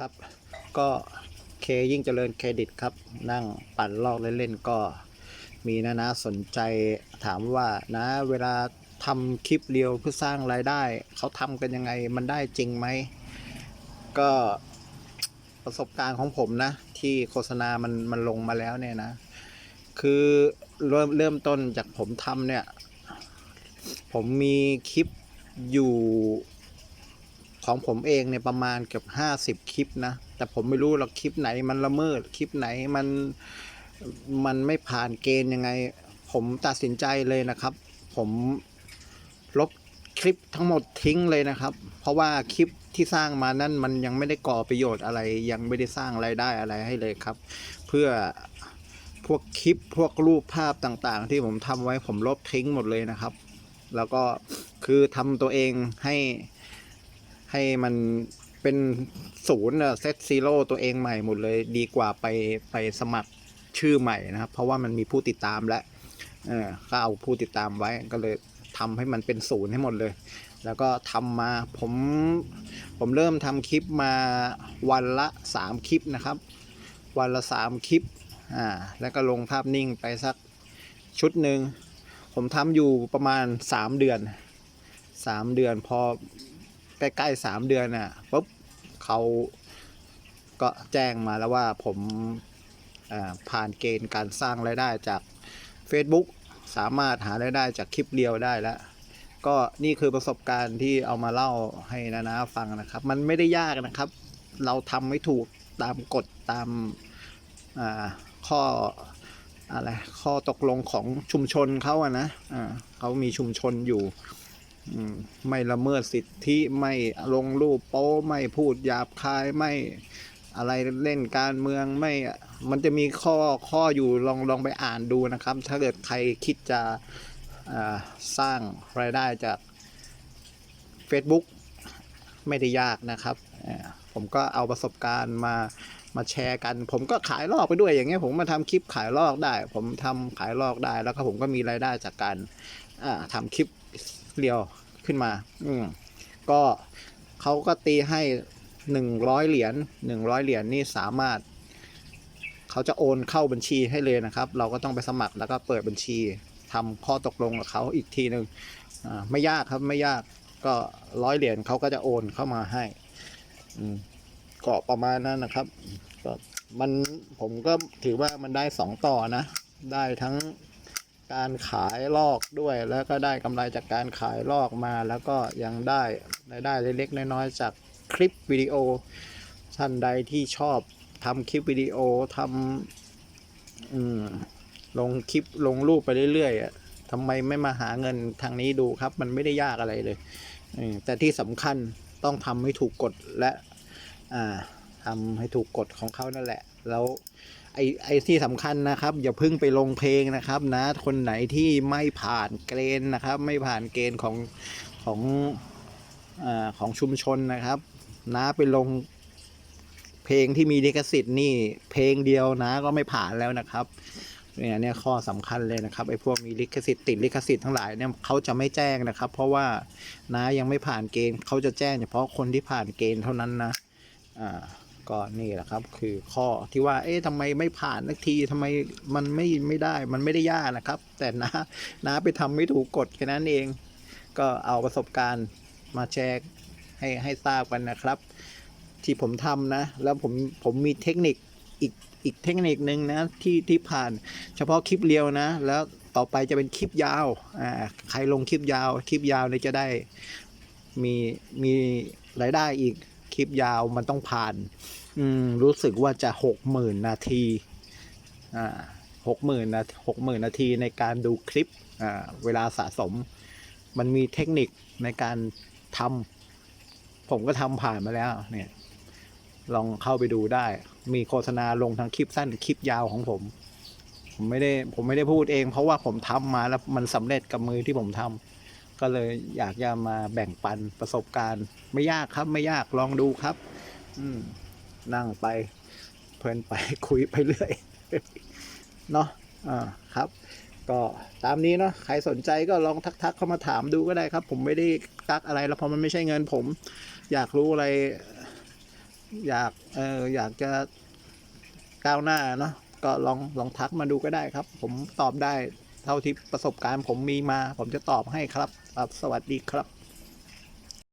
ครับ ก็เคยิ่งเจริญเครดิตครับ นั่งปั่นลอกเล่นๆก็มีนะนะสนใจถามว่านะเวลาทำคลิปเรียวเพื่อสร้างรายได้ เขาทำกันยังไงมันได้จริงไหม ก็ประสบการณ์ของผมนะ ที่โฆษณามันมันลงมาแล้วเนี่ยนะ คือเริ่มเริ่มต้นจากผมทำเนี่ย ผมมีคลิปอยู่ ของผมเองเนี่ยประมาณเกือบห้าสิบคลิปนะ แต่ผมไม่รู้หรอกคลิปไหนมันละเมิดคลิปไหนมันมันไม่ผ่านเกณฑ์ยังไง ผมตัดสินใจเลยนะครับ ผมลบคลิปทั้งหมดทิ้งเลยนะครับ เพราะว่าคลิปที่สร้างมานั่นมันยังไม่ได้ก่อประโยชน์อะไร ยังไม่ได้สร้างรายได้อะไรให้เลยครับ เพื่อพวกคลิปพวกรูปภาพต่างๆ ที่ผมทำไว้ผมลบทิ้งหมดเลยนะครับ แล้วก็คือทำตัวเองให้ ให้มันเป็นศูนย์เซตซีโร่ตัวเองใหม่หมดเลยดีกว่าไปไปสมัครชื่อใหม่นะครับ เพราะว่ามันมีผู้ติดตามแล้วเออก็เอาผู้ติดตามไว้ก็เลยทำให้มันเป็นศูนย์ให้หมดเลย แล้วก็ทำมาผมผมเริ่มทำคลิปมาวันละสามคลิปนะครับ วันละสามคลิปอ่าแล้วก็ลงภาพนิ่งไปสักชุดหนึ่งผมทำอยู่ประมาณสามเดือนสามเดือนพอ ใกล้ๆสามเดือนน่ะปุ๊บเขาก็แจ้งมาแล้วว่าผมาผ่านเกณฑ์การสร้างรายได้จาก Facebook สามารถหารายได้จากคลิปเดียวได้แล้ว ก็นี่คือประสบการณ์ที่เอามาเล่าให้นะนะฟังนะครับ มันไม่ได้ยากนะครับ เราทำไม่ถูกตามกฎตามาข้ออะไรข้อตกลงของชุมชนเขาอะนะอ่าเขามีชุมชนอยู่ ไม่ละเมิดสิทธิไม่ลงรูปโป๊ไม่พูดหยาบคายไม่อะไรเล่นการเมืองไม่ มันจะมีข้อข้ออยู่ลองลองไปอ่านดูนะครับ ถ้าเกิดใครคิดจะสร้างรายได้จาก Facebook ไม่ได้ยากนะครับ ผมก็เอาประสบการณ์มามาแชร์กัน ผมก็ขายลอกไปด้วยอย่างเงี้ยผมมาทำคลิปขายลอกได้ ผมทำขายลอกได้แล้วก็ผมก็มีรายได้จากการอ่าทำคลิปเรียว ขึ้นมา อืมก็เขาก็ตีให้หนึ่งร้อยเหรียญหนึ่งร้อยเหรียญนี่สามารถเขาจะโอนเข้าบัญชีให้เลยนะครับ เราก็ต้องไปสมัครแล้วก็เปิดบัญชีทำข้อตกลงกับเขาอีกทีหนึ่งอ่าไม่ยากครับไม่ยากก็ร้อยเหรียญเขาก็จะโอนเข้ามาให้อืมก็ประมาณนั้นนะครับก็มันผมก็ถือว่ามันได้สองต่อนะ ได้ทั้ง การขายลอกด้วย แล้วก็ได้กำไรจากการขายลอกมา แล้วก็ยังได้รายได้เล็กๆน้อยๆจากคลิปวิดีโอท่านใดที่ชอบทำคลิปวิดีโอทำอลงคลิปลงรูปไปเรื่อยๆทำไมไม่มาหาเงินทางนี้ดูครับ มันไม่ได้ยากอะไรเลยแต่ที่สำคัญต้องทำให้ถูกกฎและทำให้ถูกกฎของเขานั่นแหละ แล้ว ไอ้ไอ้ที่สำคัญนะครับ อย่าพิ่งไปลงเพลงนะครับนะ คนไหนที่ไม่ผ่านเกณฑ์นะครับ ไม่ผ่านเกณฑ์ของของอของชุมชนนะครับนะไปลงเพลงที่มีลิขสิทธิ์นี่เพลงเดียวนะก็ไม่ผ่านแล้วนะครับเนี่ยเนี่ยข้อสำคัญเลยนะครับไอ้พวกมีลิขสิทธิ์ติดลิขสิทธิ์ทั้งหลายเนี่ยเขาจะไม่แจ้งนะครับ เพราะว่านะยังไม่ผ่านเกณฑ์เขาจะแจ้งเฉพาะคนที่ผ่านเกณฑ์เท่านั้นนะอ่า ก็นี่แหละครับ คือข้อที่ว่า เอ๊ะทำไมไม่ผ่านสักทีทำไมมันไม่ไม่ได้ มันไม่ได้ยากนะครับ แต่นะนะไปทำไม่ถูกกฎแค่นั้นเอง ก็เอาประสบการณ์มาแชร์ให้ให้ทราบกันนะครับ ที่ผมทำนะ แล้วผมผมมีเทคนิคอีกอีกเทคนิคนึงนะที่ที่ผ่านเฉพาะคลิปเรียวนะ แล้วต่อไปจะเป็นคลิปยาวอ่าใครลงคลิปยาว คลิปยาวเนี่ยจะได้มีมีรายได้อีกคลิปยาวมันต้องผ่าน อืมรู้สึกว่าจะหกหมื่นนาทีอ่าหกหมื่นนาหกหมื่นนาทีในการดูคลิปอ่าเวลาสะสม มันมีเทคนิคในการทำผมก็ทำผ่านมาแล้วเนี่ย ลองเข้าไปดูได้ มีโฆษณาลงทั้งคลิปสั้นคลิปยาวของผม ผมไม่ได้ผมไม่ได้พูดเอง เพราะว่าผมทำมาแล้วมันสำเร็จกับมือที่ผมทำก็เลยอยากจะมาแบ่งปันประสบการณ์ ไม่ยากครับไม่ยากลองดูครับ อืม นั่งไป เพลินไปคุยไปเรื่อยเนาะอ่าครับ ก็ตามนี้เนาะใครสนใจก็ลองทักๆเข้ามาถามดูก็ได้ครับ ผมไม่ได้กักอะไรแล้วเพราะมันไม่ใช่เงินผม อยากรู้อะไร อยากเอออยากจะก้าวหน้าเนาะก็ลองลองทักมาดูก็ได้ครับ ผมตอบได้เท่าที่ประสบการณ์ผมมีมา ผมจะตอบให้ครับครับสวัสดีครับ